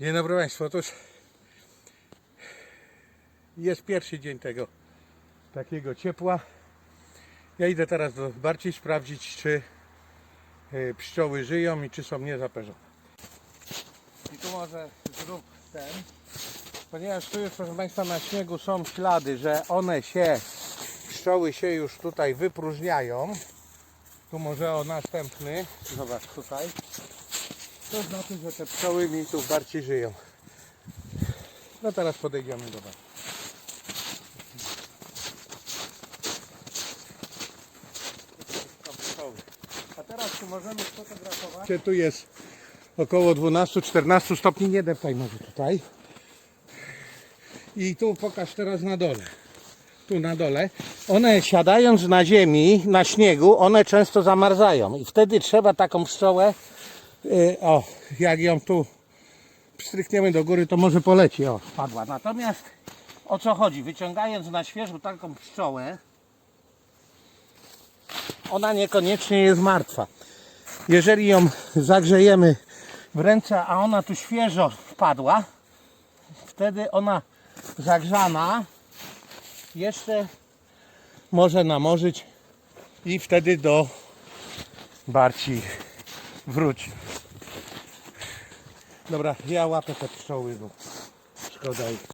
Dzień dobry Państwu. Otóż jest pierwszy dzień tego takiego ciepła. Ja idę teraz do bardziej sprawdzić, czy e, pszczoły żyją i czy są niezaperzone. I tu może zrób ten. Ponieważ tu już proszę Państwa na śniegu są ślady, że one się, pszczoły się już tutaj wypróżniają. Tu może o następny, zobacz tutaj. To znaczy, że te pszczoły mi tu bardziej żyją. No teraz podejdziemy do Was. A teraz tu możemy sfotografować. Tu jest około 12-14 stopni, nie deptaj może tutaj. I tu pokaż teraz na dole. Tu na dole. One siadając na ziemi, na śniegu, one często zamarzają. I wtedy trzeba taką pszczołę o, jak ją tu strykniemy do góry, to może poleci. O, padła. Natomiast o co chodzi? Wyciągając na świeżo taką pszczołę, ona niekoniecznie jest martwa. Jeżeli ją zagrzejemy w ręce, a ona tu świeżo wpadła, wtedy ona zagrzana jeszcze może namorzyć i wtedy do barci wróci. Dobra, ja łapę te pszczoły, bo szkoda ich.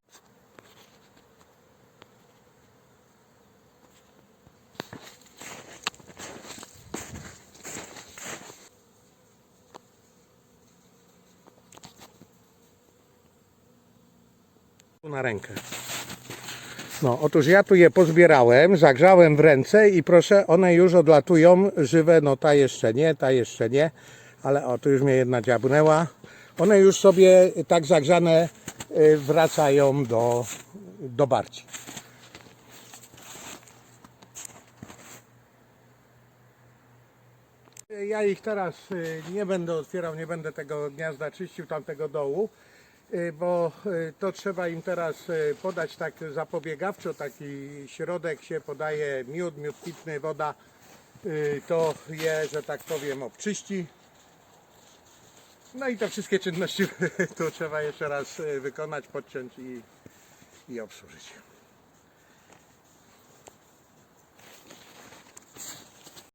Na rękę. No, otóż ja tu je pozbierałem, zagrzałem w ręce i proszę, one już odlatują żywe, no ta jeszcze nie, ta jeszcze nie, ale o, tu już mnie jedna dziabnęła. One już sobie tak zagrzane y, wracają do, do barci. Ja ich teraz y, nie będę otwierał, nie będę tego gniazda czyścił, tamtego dołu, y, bo to trzeba im teraz podać tak zapobiegawczo, taki środek się podaje, miód, miód pitny, woda, to je, że tak powiem, obczyści. No i te wszystkie czynności tu trzeba jeszcze raz y, wykonać, podciąć i, i obsłużyć.